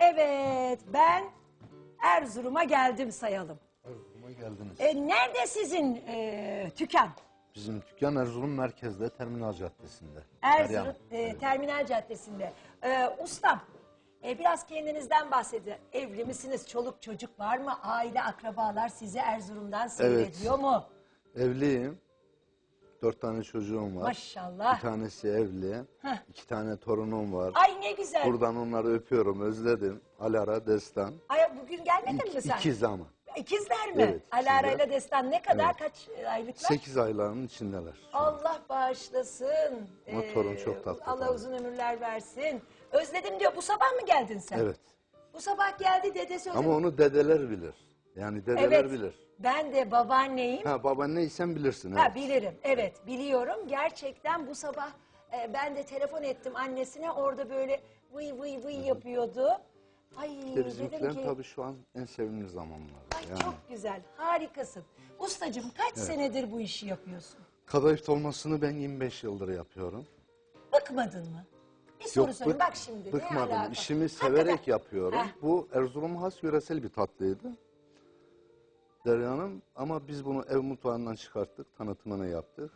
Evet ben Erzurum'a geldim sayalım. Erzurum'a geldiniz. E, nerede sizin e, tüken? Bizim dükkan Erzurum merkezde Terminal Caddesi'nde. Erzurum e, Evet. Terminal Caddesi'nde. E, ustam e, biraz kendinizden bahsedin. Evli misiniz? Çoluk çocuk var mı? Aile akrabalar sizi Erzurum'dan seyrediyor mu? Evliyim. Dört tane çocuğum var. Maşallah. Bir tanesi evli. Heh. iki tane torunum var. Ay ne güzel. Buradan onları öpüyorum, özledim. Alara, Destan. Ay, bugün gelmedin mi İki, sen? ikiz ama. İkizler mi? Evet, Alara ile Destan ne kadar? Evet. Kaç aylıklar? Sekiz aylarının içindeler. Allah bağışlasın. Ama torun çok tatlı Allah tabii. uzun ömürler versin. Özledim diyor. Bu sabah mı geldin sen? Evet. Bu sabah geldi dedesi Ama onu dedeler bilir. Yani dedeler Evet. bilir. Ben de babaanneyim. Ha babaanneysen bilirsin. Ha Evet. bilirim. Evet biliyorum. Gerçekten bu sabah e, ben de telefon ettim annesine. Orada böyle vıy vıy vıy yapıyordu. Ay İşte dedim bizimkilerin ki tabii şu an en sevimli zamanları. ay Yani. çok güzel. Harikasın. Ustacığım kaç senedir bu işi yapıyorsun? Kadayıf dolmasını ben 25 yıldır yapıyorum. Bıkmadın mı? Bir soru sorayım. bık- Bak şimdi. ne Bıkmadım. alaka? İşimi Hakikaten. severek yapıyorum. Heh. Bu Erzurum has yöresel bir tatlıydı. Derya Hanım ama biz bunu ev mutfağından çıkarttık, tanıtımını yaptık.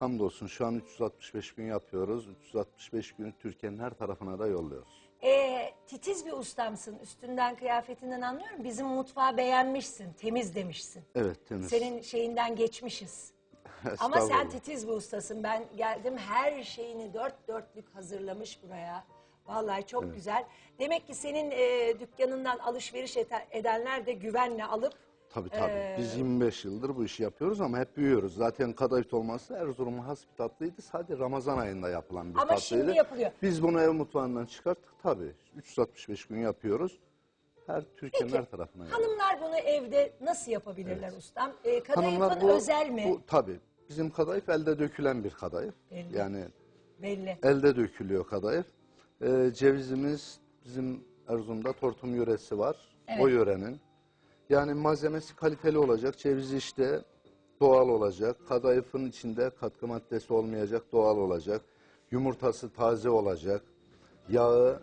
Hamdolsun şu an 365 gün yapıyoruz. 365 günü Türkiye'nin her tarafına da yolluyoruz. Ee, titiz bir ustamsın. Üstünden kıyafetinden anlıyorum. Bizim mutfağı beğenmişsin. Temiz demişsin. Evet temiz. Senin şeyinden geçmişiz. Ama sen Estağfurullah. titiz bir ustasın. Ben geldim her şeyini dört dörtlük hazırlamış buraya. Vallahi çok güzel. Demek ki senin e, dükkanından alışveriş ete- edenler de güvenle alıp Tabii tabii. Ee, Biz 25 yıldır bu işi yapıyoruz ama hep büyüyoruz. Zaten kadayıf olması Erzurum'a has bir tatlıydı. Sadece Ramazan ayında yapılan bir Ama tatlıydı. şimdi yapılıyor. Biz bunu ev mutfağından çıkarttık tabii. 365 gün yapıyoruz. Her Türkiye'nin Peki, her tarafına hanımlar bunu evde nasıl yapabilirler ustam? E, kadayıfın bu, özel mi? Bu, tabii. Bizim kadayıf elde dökülen bir kadayıf. Belli. Yani Belli. elde dökülüyor kadayıf. Ee, cevizimiz bizim Erzurum'da Tortum yöresi var. Evet. O yörenin. Yani malzemesi kaliteli olacak. Cevizi işte doğal olacak. Kadayıfın içinde katkı maddesi olmayacak, doğal olacak. Yumurtası taze olacak. Yağı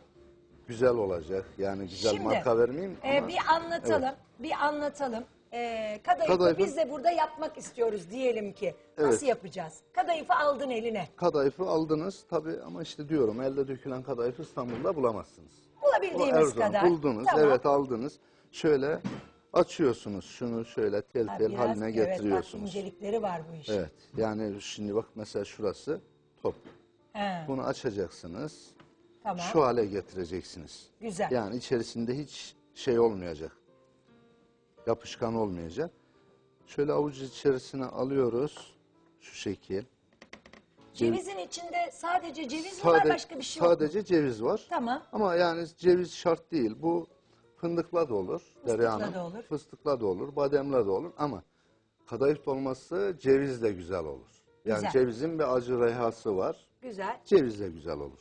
güzel olacak. Yani güzel Şimdi marka vermeyeyim e, ama bir anlatalım. Bir anlatalım. E, kadayıfı Kadayıfı- biz de burada yapmak istiyoruz diyelim ki. Nasıl Evet. yapacağız? Kadayıfı aldın eline. kadayıfı aldınız tabii ama işte diyorum elde dökülen kadayıfı İstanbul'da bulamazsınız. Bulabildiğimiz Erzurum kadar. buldunuz, Tamam. evet aldınız. Şöyle açıyorsunuz şunu şöyle tel tel biraz- haline Evet bak getiriyorsunuz. incelikleri var bu işin. Evet yani şimdi bak mesela şurası top. He, Bunu açacaksınız. tamam. Şu hale getireceksiniz. Güzel. Yani içerisinde hiç şey olmayacak. Yapışkan olmayacak. Şöyle avuç içerisine alıyoruz. Şu şekil. Cevizin içinde sadece ceviz mi var Sade- başka bir şey yok mu? Sadece ceviz var. Tamam. Ama yani ceviz şart değil. Bu fındıkla da olur. Fıstıkla Derya da olur. Fıstıkla da olur. Bademle de olur. Ama kadayıf dolması cevizle güzel olur. Yani Güzel. cevizin bir acı reyhası var. Güzel. Cevizle güzel olur.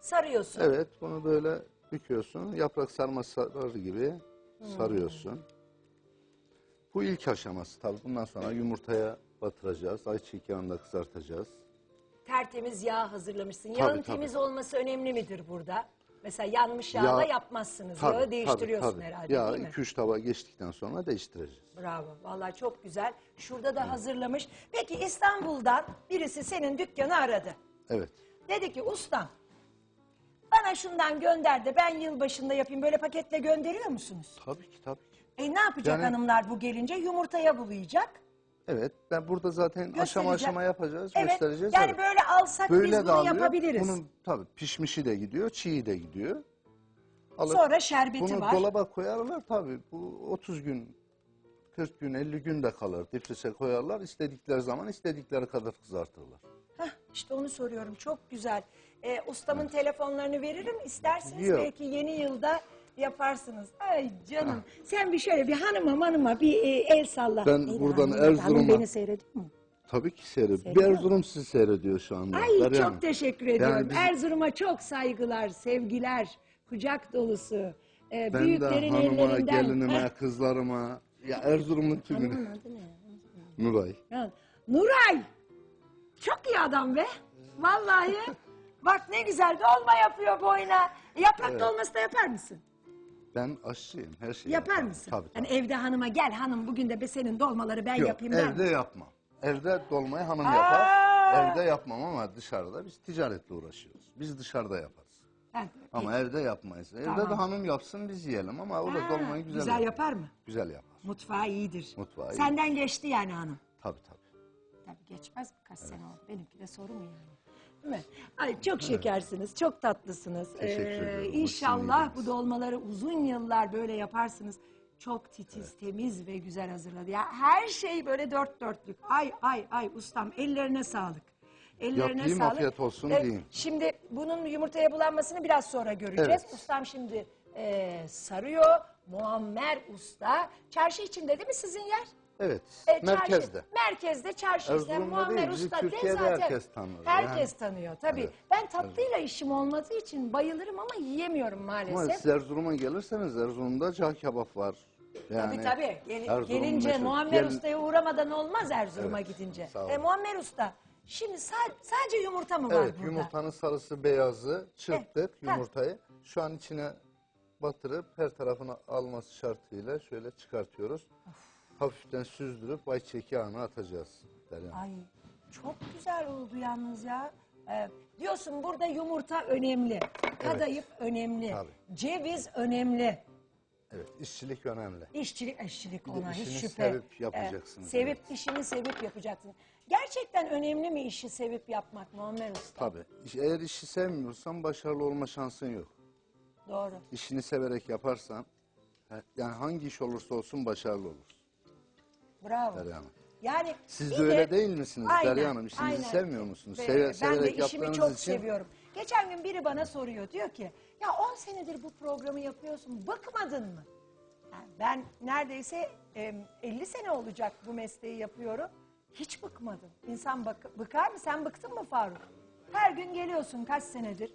Sarıyorsun. Evet bunu böyle büküyorsun. Yaprak sarma sarar gibi Hmm. sarıyorsun. Bu ilk aşaması tabii. Bundan sonra yumurtaya batıracağız. Ayçiçek yağında kızartacağız. Tertemiz yağ hazırlamışsın. Tabii, Yağın tabii. temiz olması önemli midir burada? Mesela yanmış yağla Yağ- yapmazsınız. Tabii, Yağı tabii, değiştiriyorsun tabii. herhalde Yağ değil mi? 2-3 tava geçtikten sonra değiştireceğiz. Bravo. Vallahi çok güzel. Şurada da hazırlamış. Peki İstanbul'dan birisi senin dükkanı aradı. Evet. Dedi ki ustam bana şundan gönder de ben yılbaşında yapayım. Böyle paketle gönderiyor musunuz? Tabii ki tabii ki. E ne yapacak Yani- hanımlar bu gelince? Yumurtaya bulayacak. Evet, ben burada zaten aşama aşama yapacağız, Evet. göstereceğiz. Yani evet. böyle alsak Böyle biz bunu alıyor. yapabiliriz. Bunun tabii pişmişi de gidiyor, çiği de gidiyor. Alıp Sonra şerbeti bunu var. dolaba koyarlar tabii. Bu 30 gün, 40 gün, 50 gün de kalır. Difrise koyarlar. istedikleri zaman istedikleri kadar kızartırlar. Heh, işte onu soruyorum. Çok güzel. Ee, ustamın telefonlarını veririm. İsterseniz Yok. belki yeni yılda yaparsınız. Ay canım. Sen bir şöyle bir hanıma hanıma bir e, el salla. Ben Neydi buradan hanım? Hanım Erzurum'a- beni seyrediyor mu? Tabii ki seyrediyor. Bir Seyrediyor. Erzurum sizi seyrediyor şu anda. Ay çok Hanım. teşekkür ediyorum. biz- Erzurum'a çok saygılar, sevgiler, kucak dolusu. Ee, Ben de büyüklerin hanıma, ellerinden. gelinime, kızlarıma, ya Erzurum'un tümüne. hanımın adı ne? Nuray. Ha, Nuray. Çok iyi adam be. Vallahi. Bak ne güzel dolma yapıyor boyuna. Yaprak dolması da yapar mısın? Ben aşçıyım, her şeyi Yapar yaparım. mısın? Tabii Hani tabii. evde hanıma gel hanım bugün de be senin dolmaları ben Yok, yapayım der evde yapmam. Evde dolmayı hanım yapar. Evde yapmam ama dışarıda biz ticaretle uğraşıyoruz. Biz dışarıda yaparız. Ha, Ama evde yapmayız. Evde Tamam. de hanım yapsın biz yiyelim ama o da dolmayı güzel, güzel yapar mı? Güzel yapar. Mutfağı iyidir. Mutfağı iyi. Senden geçti yani hanım. Tabii tabii. Tabii geçmez mi? Kaç sene oldu? Benimki de soru mu yani? Değil mi? Ay çok şekersiniz, çok tatlısınız. Ee, Teşekkür. İnşallah Hoşçakalın. bu dolmaları uzun yıllar böyle yaparsınız. Çok titiz, temiz ve güzel hazırladı. Ya her şey böyle dört dörtlük. Ay ay ay ustam ellerine sağlık. Ellerine Yapayım, sağlık. afiyet olsun Ee, diyeyim. Şimdi bunun yumurtaya bulanmasını biraz sonra göreceğiz. Evet. Ustam şimdi e, sarıyor. Muammer Usta. Çarşı içinde değil mi sizin yer? Evet. E, çarşı- merkezde. merkezde çarşı işte Erzurum'da Muammer değil, bizi Usta de Türkiye'de zaten. herkes tanır. Herkes Yani. tanıyor tabii. Evet. Ben tatlıyla işim olmadığı için bayılırım ama yiyemiyorum Ama maalesef. siz Erzurum'a gelirseniz Erzurum'da cağ kebap var. Yani tabii tabii. Gel- Erzurum gelince meşhur. Muammer Gel- Usta'ya uğramadan olmaz Erzurum'a Evet, gidince. sağ olun. E, Muammer Usta şimdi sa- sadece yumurta mı var Evet burada? yumurtanın sarısı beyazı çırptık Eh, ha. yumurtayı. Şu an içine batırıp her tarafını alması şartıyla şöyle çıkartıyoruz. Hafiften süzdürüp ayçiçek yağını atacağız. Derya. Ay çok güzel oldu yalnız ya. Ee, diyorsun burada yumurta önemli, kadayıf önemli, Tabii. ceviz önemli. Evet işçilik önemli. İşçilik, işçilik de ona hiç işini şüphe. sevip yapacaksınız, Ee, sevip evet. işini sevip yapacaksın. Gerçekten önemli mi işi sevip yapmak Muammer Usta? Tabii. İş- Eğer işi sevmiyorsan başarılı olma şansın yok. Doğru. İşini severek yaparsan he- yani hangi iş olursa olsun başarılı olursun. Bravo. Derya Hanım. Yani Siz de öyle değil misiniz Aynen, Derya Hanım? İşinizi aynen. sevmiyor musunuz? Ve Seve- ben de işimi çok için- seviyorum. Geçen gün biri bana soruyor diyor ki ya 10 senedir bu programı yapıyorsun bıkmadın mı? Yani ben neredeyse em, 50 sene olacak bu mesleği yapıyorum. Hiç bıkmadım. İnsan bak- bıkar mı? Sen bıktın mı Faruk? Her gün geliyorsun kaç senedir.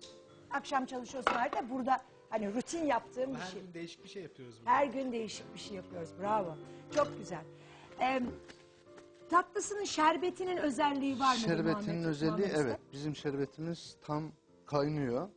Akşam çalışıyorsun harika. Burada hani rutin yaptığım bir Her şey. gün değişik bir şey yapıyoruz. burada. Her gün değişik bir şey yapıyoruz. Bravo. Çok güzel. Tatlısının şerbetinin özelliği var mı? Şerbetinin özelliği evet. Bizim şerbetimiz tam kaynıyor.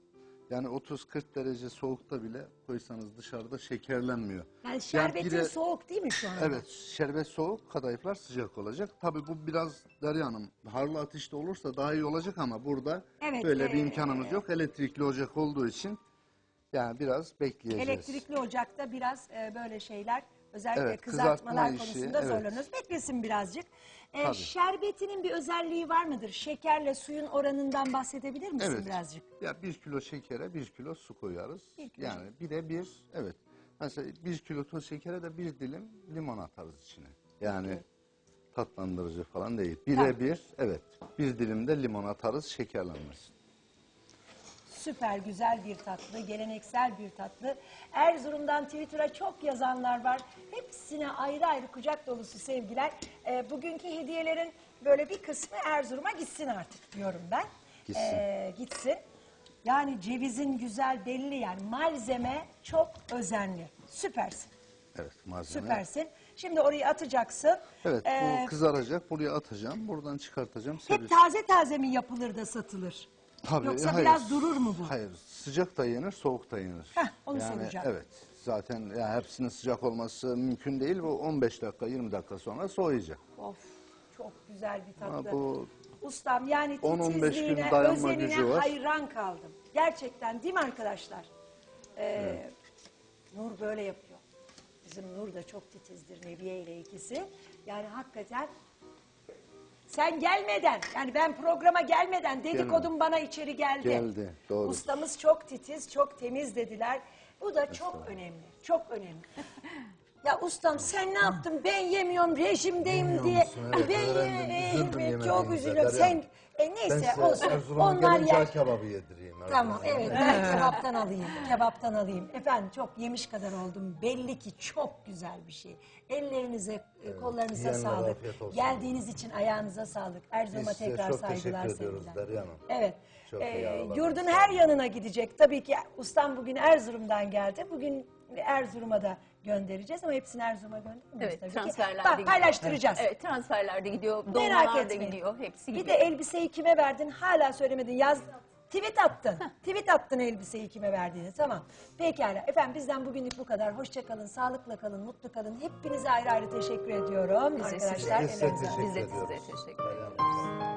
Yani 30-40 derece soğukta bile koysanız dışarıda şekerlenmiyor. Yani şerbetin bire- soğuk değil mi şu anda? Evet, şerbet soğuk, kadayıflar sıcak olacak. Tabii bu biraz Derya Hanım, harlı ateşte olursa daha iyi olacak ama burada Evet, böyle bir ee, imkanımız yok. Elektrikli ocak olduğu için yani biraz bekleyeceğiz. Elektrikli ocakta biraz e, böyle şeyler özellikle Evet, kızartmalar kızartma işi, konusunda evet. zorlanıyoruz. Beklesin birazcık. E, Tabii. şerbetinin bir özelliği var mıdır? Şekerle suyun oranından bahsedebilir misin Evet. birazcık? Ya bir kilo şekere bir kilo su koyarız. Bir kilo yani bir de bir, evet. Mesela bir kilo toz şekere de bir dilim limon atarız içine. Yani tatlandırıcı falan değil. Bire Tamam. bir, evet. Bir dilim de limon atarız şekerlenmesin. Süper güzel bir tatlı, geleneksel bir tatlı. Erzurum'dan Twitter'a çok yazanlar var. Hepsine ayrı ayrı kucak dolusu sevgiler. Ee, bugünkü hediyelerin böyle bir kısmı Erzurum'a gitsin artık diyorum ben. Gitsin. Ee, gitsin. Yani cevizin güzel belli yani malzeme çok özenli. Süpersin, Evet malzeme. süpersin. Şimdi orayı atacaksın. Evet Ee, bu kızaracak. Buraya atacağım. Buradan çıkartacağım. hep servis- taze taze mi yapılır da satılır? Tabii, Yoksa hayır. biraz durur mu bu? Hayır. Sıcak da yenir, soğuk da yenir. Heh, onu yani, soracağım. Evet. Zaten yani hepsinin sıcak olması mümkün değil. Bu 15 dakika, 20 dakika sonra soğuyacak. Of çok güzel bir tatlı. Ama bu Ustam yani 10-15 gün titizliğine, dayanma özenine gücü var. hayran kaldım. Gerçekten değil mi arkadaşlar? Ee, Nur böyle yapıyor. Bizim Nur da çok titizdir Nebiye ile ikisi. Yani hakikaten sen gelmeden yani ben programa gelmeden dedikodum bana içeri geldi. Geldi, doğru. Ustamız çok titiz, çok temiz dediler. Bu da çok önemli, çok önemli. Ya ustam sen ne yaptın? Ben yemiyorum, rejimdeyim Yemiyor diye. musun? Evet, ben öğrendim. ye- Üzüldüm evet, çok üzülüyorum. Derya Sen e, neyse olsun. Erzurum'a Onlar gelince yer. kebabı yedireyim. Tamam Erzurum'a. evet ben kebaptan alayım. Kebaptan alayım. Efendim çok yemiş kadar oldum. Belli ki çok güzel bir şey. Ellerinize, e, kollarınıza yiyenlere sağlık. afiyet olsun. Geldiğiniz için ayağınıza sağlık. Erzurum'a Biz size tekrar çok saygılar teşekkür ediyoruz sevgiler. Derya Hanım. Evet. Çok iyi ağırladınız. yurdun her yanına gidecek. Tabii ki ustam bugün Erzurum'dan geldi. Bugün Erzurum'a da göndereceğiz ama hepsini Erzurum'a göndermiyoruz Evet, tabii ki. transferlerde Bak, gidiyor. paylaştıracağız. Evet, transferlerde gidiyor, Merak dolmalar da etmeyin. gidiyor, hepsi Bir gidiyor. de elbiseyi kime verdin hala söylemedin. Yaz Tweet attın. Tweet attın elbiseyi kime verdiğini. Tamam. Pekala. Efendim bizden bugünlük bu kadar. Hoşça kalın, sağlıkla kalın, mutlu kalın. Hepinize ayrı ayrı teşekkür ediyorum. Biz de Arkadaşlar Biz size ellerinize teşekkür Biz de ediyoruz. size teşekkür Hanım.